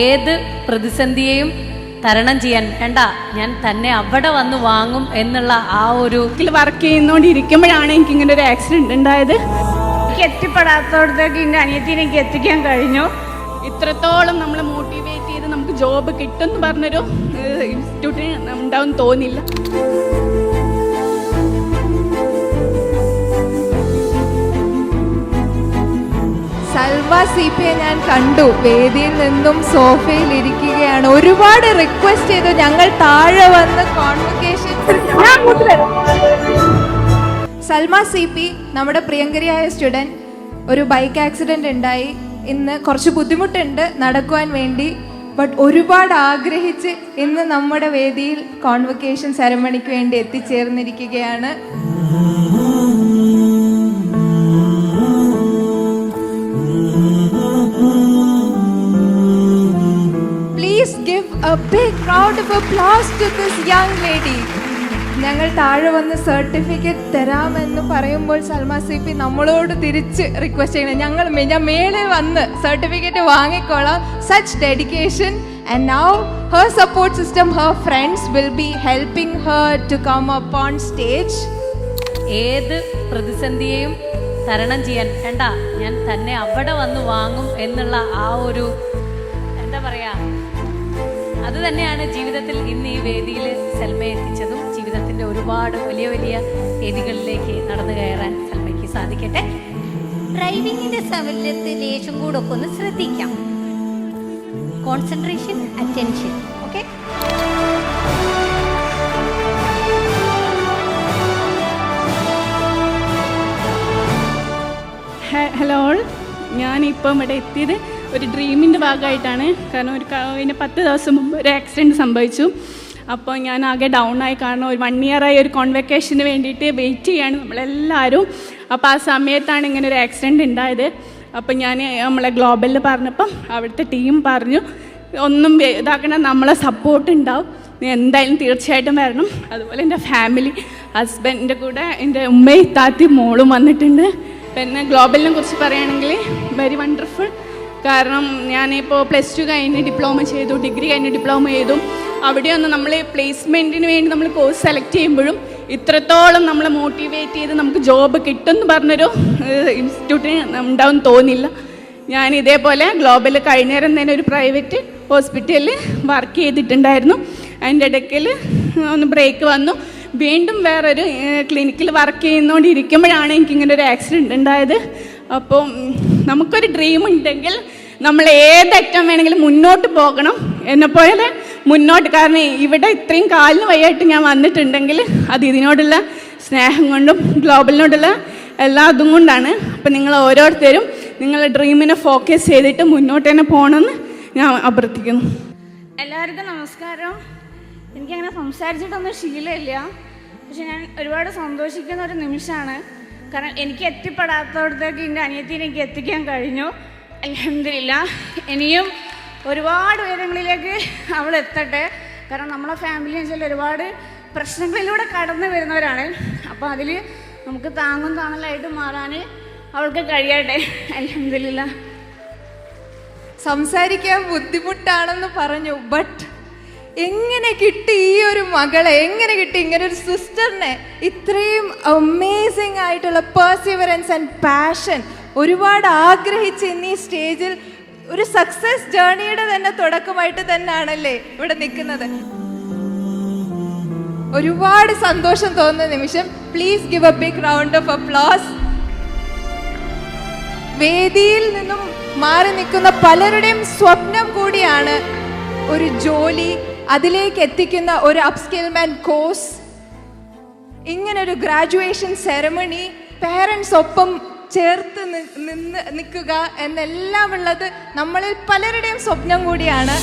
ഏത് പ്രതിസന്ധിയെയും തരണം ചെയ്യാൻ വേണ്ട. ഞാൻ തന്നെ അവിടെ വന്ന് വാങ്ങും എന്നുള്ള ആ ഒരു വർക്ക് ചെയ്യുന്നോണ്ടിരിക്കുമ്പോഴാണ് എനിക്ക് ഇങ്ങനെ ഒരു ആക്സിഡന്റ് ഉണ്ടായത്. എനിക്ക് എത്തിപ്പെടാത്തടത്തേക്ക് എന്റെ അനിയത്തിനെ എനിക്ക് എത്തിക്കാൻ കഴിഞ്ഞു. ഇത്രത്തോളം നമ്മളെ മോട്ടിവേറ്റ് ചെയ്ത് നമുക്ക് ജോബ് കിട്ടും എന്ന് പറഞ്ഞൊരു ഇൻസ്റ്റിറ്റ്യൂട്ടിന് ഉണ്ടാവും തോന്നില്ല. സൽവ സി പി ഞാൻ കണ്ടു വേദിയിൽ നിന്നും സോഫയിൽ ഇരിക്കുകയാണ്. ഒരുപാട് റിക്വസ്റ്റ് ചെയ്തു. ഞങ്ങൾ താഴെ വന്ന് കോൺവെക്കേഷൻ സൽമ സി പി നമ്മുടെ പ്രിയങ്കരിയായ സ്റ്റുഡന്റ് ഒരു ബൈക്ക് ആക്സിഡന്റ് ഉണ്ടായി. ഇന്ന് കുറച്ച് ബുദ്ധിമുട്ടുണ്ട് നടക്കുവാൻ വേണ്ടി. ബട്ട് ഒരുപാട് ആഗ്രഹിച്ച് ഇന്ന് നമ്മുടെ വേദിയിൽ കോൺവെക്കേഷൻ സെറമണിക്ക് വേണ്ടി എത്തിച്ചേർന്നിരിക്കുകയാണ്. Big round of applause to this young lady ഞങ്ങൾ താഴെ വന്ന് സർട്ടിഫിക്കറ്റ് തരാമെന്ന് പറയുമ്പോൾ സൽമാ സി പി നമ്മളോട് തിരിച്ച് റിക്വസ്റ്റ് ചെയ്യണം. ഞങ്ങൾ ഞാൻ മേലെ വന്ന് certificate വാങ്ങിക്കോളാം. Such dedication and now her support system her friends will be helping her to come up on stage ഏത് പ്രതിസന്ധിയെയും തരണം ചെയ്യാൻ വേണ്ട. ഞാൻ തന്നെ അവിടെ വന്ന് വാങ്ങും എന്നുള്ള ആ ഒരു എന്താ പറയാ അത് തന്നെയാണ് ജീവിതത്തിൽ ഇന്ന് ഈ വേദിയിൽ സെൽമ എത്തിച്ചതും ജീവിതത്തിന്റെ ഒരുപാട് വലിയ വലിയ വേദികളിലേക്ക് നടന്നു കയറാൻ സെൽമയ്ക്ക് സാധിക്കട്ടെ. ഡ്രൈവിങ്ങിന്റെ സൗകര്യത്തിൽ ലേശം കൂടെ ഒക്കെ ഒന്ന് ശ്രദ്ധിക്കാം. കോൺസെൻട്രേഷൻ അറ്റൻഷൻ ഓക്കെ ഹലോ ഞാനിപ്പം ഇവിടെ എത്തിയത് ഒരു ഡ്രീമിന്റെ ഭാഗമായിട്ടാണ്. കാരണം ഒരു പിന്നെ പത്ത് ദിവസം മുമ്പ് ഒരു ആക്സിഡന്റ് സംഭവിച്ചു. അപ്പോൾ ഞാൻ ആകെ ഡൗൺ ആയി. കാരണം ഒരു വൺ ഇയറായി ഒരു കോൺവെക്കേഷന് വേണ്ടിയിട്ട് വെയിറ്റ് ചെയ്യാണ് നമ്മളെല്ലാവരും. അപ്പോൾ ആ സമയത്താണ് ഇങ്ങനെ ഒരു ആക്സിഡന്റ് ഉണ്ടായത്. അപ്പോൾ ഞാൻ നമ്മളെ ഗ്ലോബലിൽ പറഞ്ഞപ്പം അവിടുത്തെ ടീം പറഞ്ഞു ഒന്നും ഇതാക്കണ നമ്മളെ സപ്പോർട്ട് ഉണ്ടാവും. നീ എന്തായാലും തീർച്ചയായിട്ടും വരണം. അതുപോലെ എന്റെ ഫാമിലി ഹസ്ബൻഡിന്റെ കൂടെ എന്റെ ഉമ്മയും താത്തി മോളും വന്നിട്ടുണ്ട്. പിന്നെ ഗ്ലോബലിനെ കുറിച്ച് പറയുകയാണെങ്കിൽ വെരി വണ്ടർഫുൾ കാരണം ഞാനിപ്പോൾ പ്ലസ് ടു കഴിഞ്ഞ് ഡിപ്ലോമ ചെയ്തു ഡിഗ്രി കഴിഞ്ഞ് ഡിപ്ലോമ ചെയ്തു. അവിടെയൊന്നും നമ്മൾ പ്ലേസ്മെന്റിന് വേണ്ടി നമ്മൾ കോഴ്സ് സെലക്ട് ചെയ്യുമ്പോഴും ഇത്രത്തോളം നമ്മൾ മോട്ടിവേറ്റ് ചെയ്ത് നമുക്ക് ജോബ് കിട്ടും എന്ന് പറഞ്ഞൊരു ഇൻസ്റ്റിറ്റ്യൂട്ടിന് ഉണ്ടാവും തോന്നില്ല. ഞാൻ ഇതേപോലെ ഗ്ലോബൽ കഴിഞ്ഞേരം തന്നെ ഒരു പ്രൈവറ്റ് ഹോസ്പിറ്റലിൽ വർക്ക് ചെയ്തിട്ടുണ്ടായിരുന്നു. അതിന്റെ ഇടയ്ക്കിൽ ഒന്ന് ബ്രേക്ക് വന്നു. വീണ്ടും വേറൊരു ക്ലിനിക്കിൽ വർക്ക് ചെയ്യുന്നോണ്ടിരിക്കുമ്പോഴാണ് എനിക്കിങ്ങനെ ഒരു ആക്സിഡന്റ് ഉണ്ടായത്. അപ്പോൾ നമുക്കൊരു ഡ്രീം ഉണ്ടെങ്കിൽ നമ്മൾ ഏതറ്റം വേണമെങ്കിലും മുന്നോട്ട് പോകണം. എന്നെപ്പോലെ മുന്നോട്ട്. കാരണം ഇവിടെ ഇത്രയും കാലിന് വയ്യായിട്ട് ഞാൻ വന്നിട്ടുണ്ടെങ്കിൽ അത് ഇതിനോടുള്ള സ്നേഹം കൊണ്ടും ഗ്ലോബലിനോടുള്ള എല്ലാ അതും കൊണ്ടാണ്. അപ്പം നിങ്ങൾ ഓരോരുത്തരും നിങ്ങളുടെ ഡ്രീമിനെ ഫോക്കസ് ചെയ്തിട്ട് മുന്നോട്ട് തന്നെ പോകണമെന്ന് ഞാൻ അഭ്യർത്ഥിക്കുന്നു. എല്ലാവർക്കും നമസ്കാരം. എനിക്കങ്ങനെ സംസാരിച്ചിട്ടൊന്നും ശീലമില്ല. പക്ഷെ ഞാൻ ഒരുപാട് സന്തോഷിക്കുന്ന ഒരു നിമിഷമാണ്. കാരണം എനിക്ക് എത്തിപ്പെടാത്തടത്തേക്ക് എന്റെ അനിയത്തിനെ എനിക്ക് എത്തിക്കാൻ കഴിഞ്ഞു. അലഹമില്ല ഇനിയും ഒരുപാട് ഉയരങ്ങളിലേക്ക് അവൾ എത്തട്ടെ. കാരണം നമ്മളെ ഫാമിലി എന്ന് വെച്ചാൽ ഒരുപാട് പ്രശ്നങ്ങളിലൂടെ കടന്നു വരുന്നവരാണ്. അപ്പോൾ അതിൽ നമുക്ക് താങ്ങും താങ്ങലായിട്ട് മാറാൻ അവൾക്ക് കഴിയട്ടെ. അലഹമില്ല സംസാരിക്കാൻ ബുദ്ധിമുട്ടാണെന്ന് പറഞ്ഞു ബട്ട് എങ്ങനെ കിട്ടി ഈ ഒരു മകളെ? എങ്ങനെ കിട്ടി ഇങ്ങനെ ഒരു സിസ്റ്ററിനെ ഇത്രയും അമേസിംഗ് ആയിട്ടുള്ള പേഴ്സിവറൻസ് ആൻഡ് പാഷൻ ഒരുപാട് ആഗ്രഹിച്ച് ഇന്ന് ഈ സ്റ്റേജിൽ ഒരു സക്സസ് ജേർണിയുടെ തന്നെ തുടക്കമായിട്ട് തന്നെയാണല്ലേ ഇവിടെ നിൽക്കുന്നത്. ഒരുപാട് സന്തോഷം തോന്നുന്ന നിമിഷം please give a big round of applause വേദിയിൽ നിന്നും മാറി നിൽക്കുന്ന പലരുടെയും സ്വപ്നം കൂടിയാണ് ഒരു ജോലി അതിലേക്ക് എത്തിക്കുന്ന ഒരു അപ്സ്കിൽമെന്റ് കോഴ്സ് ഇങ്ങനെ ഒരു ഗ്രാജുവേഷൻ സെറമണി പേരൻസ് ഒപ്പം ചേർത്ത് നിന്ന് നിൽക്കുക എന്നെല്ലാം ഉള്ളത് നമ്മളിൽ പലരുടെയും സ്വപ്നം കൂടിയാണ്.